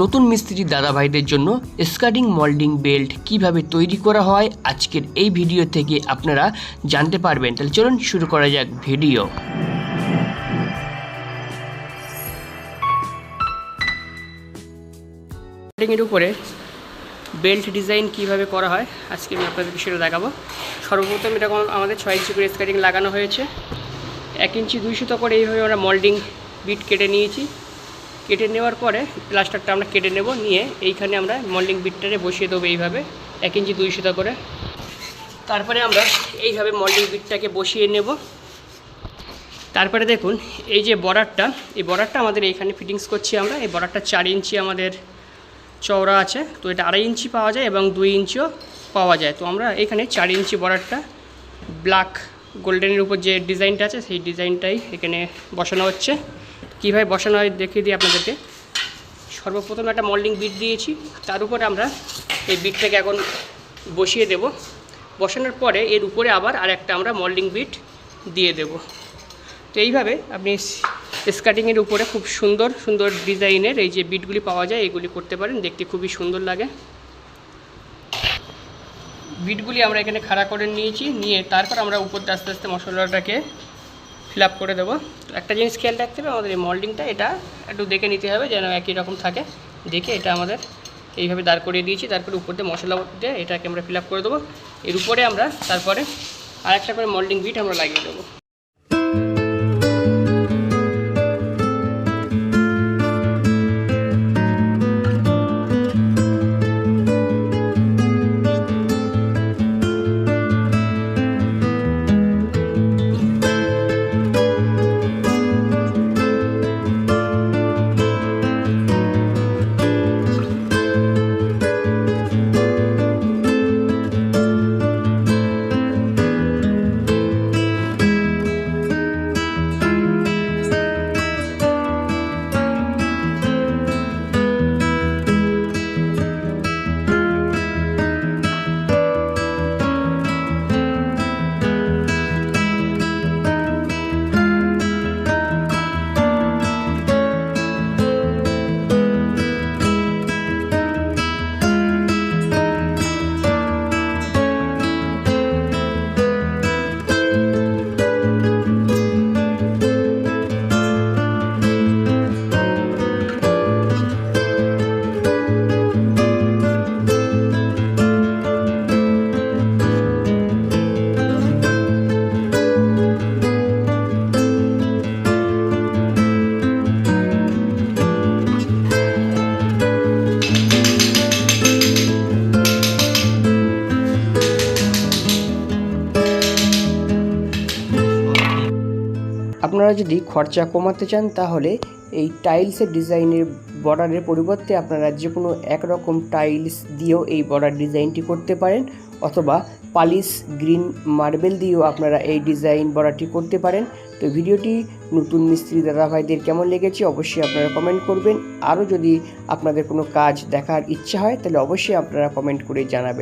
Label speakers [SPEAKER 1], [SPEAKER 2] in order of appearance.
[SPEAKER 1] নতুন মিস্ত্রি দাদাভাইদের জন্য স্কার্টিং মল্ডিং বেল্ট কীভাবে তৈরি করা হয় আজকের এই ভিডিও থেকে আপনারা জানতে পারবেন। তাহলে চলুন শুরু করা যাক ভিডিও। এর উপরে বেল্ট ডিজাইন কীভাবে করা হয়, আজকে আমি আপনাদেরকে সেটা দেখাবো। সর্বপ্রথম এরকম আমাদের ছয় ইঞ্চি করে স্কার্টিং লাগানো হয়েছে। এক ইঞ্চি দুই সুতো করে এইভাবে আমরা মল্ডিং বিট কেটে নিয়েছি। কেটে নেওয়ার পরে প্লাস্টারটা আমরা কেটে নেব, নিয়ে এইখানে আমরা মল্ডিং বিটটারে বসিয়ে দেবো এইভাবে, এক ইঞ্চি দুই সুতো করে। তারপরে আমরা এইভাবে মল্ডিং বিটটাকে বসিয়ে নেব। তারপরে দেখুন, এই যে বর্ডারটা এই বর্ডারটা আমাদের এইখানে ফিটিংস করছি আমরা। এই বর্ডারটা চার ইঞ্চি আমাদের চওড়া আছে, তো এটা আড়াই ইঞ্চি পাওয়া যায় এবং দুই ইঞ্চিও পাওয়া যায়। তো আমরা এখানে চার ইঞ্চি বর্ডারটা ব্ল্যাক গোল্ডেনের উপর যে ডিজাইনটা আছে, সেই ডিজাইনটাই এখানে বসানো হচ্ছে। কীভাবে বসানো হয় দেখিয়ে দিই আপনাদেরকে। সর্বপ্রথম একটা মল্ডিং বিট দিয়েছি, তার উপরে আমরা এই বিটটাকে এখন বসিয়ে দেব। বসানোর পরে এর উপরে আবার আর একটা আমরা মল্ডিং বিট দিয়ে দেব। তো এইভাবে আপনি স্কার্টিংয়ের উপরে খুব সুন্দর সুন্দর ডিজাইনের এই যে বিটগুলি পাওয়া যায়, এগুলি করতে পারেন, দেখতে খুবই সুন্দর লাগে। বিটগুলি আমরা এখানে খাড়া করে নিয়েছি, নিয়ে তারপর আমরা উপর আস্তে আস্তে মশলাটাকে ফিল আপ করে দেবো। একটা জিনিস খেয়াল রাখতে হবে, আমাদের এই মল্ডিংটা এটা একটু দেখে নিতে হবে যেন একই রকম থাকে। দেখে এটা আমাদের এইভাবে দাঁড় করিয়ে দিয়েছি, তারপরে উপর দিয়ে মশলা দিয়ে এটাকে আমরা ফিল আপ করে দেবো। এর উপরে আমরা তারপরে আরেকটা করে মল্ডিং বিট আমরা লাগিয়ে দেবো। আপনারা যদি খরচা কমাতে চান, তাহলে এই টাইলসের ডিজাইনের বর্ডারের পরিবর্তে আপনারা যে কোনো একরকম টাইলস দিয়েও এই বর্ডার ডিজাইনটি করতে পারেন, অথবা পালিশ গ্রিন মার্বেল দিয়েও আপনারা এই ডিজাইন বর্ডারটি করতে পারেন। তো ভিডিওটি নতুন মিস্ত্রি দাদাভাইদের কেমন লেগেছে, অবশ্যই আপনারা কমেন্ট করবেন। আরও যদি আপনাদের কোনো কাজ দেখার ইচ্ছা হয়, তাহলে অবশ্যই আপনারা কমেন্ট করে জানাবেন।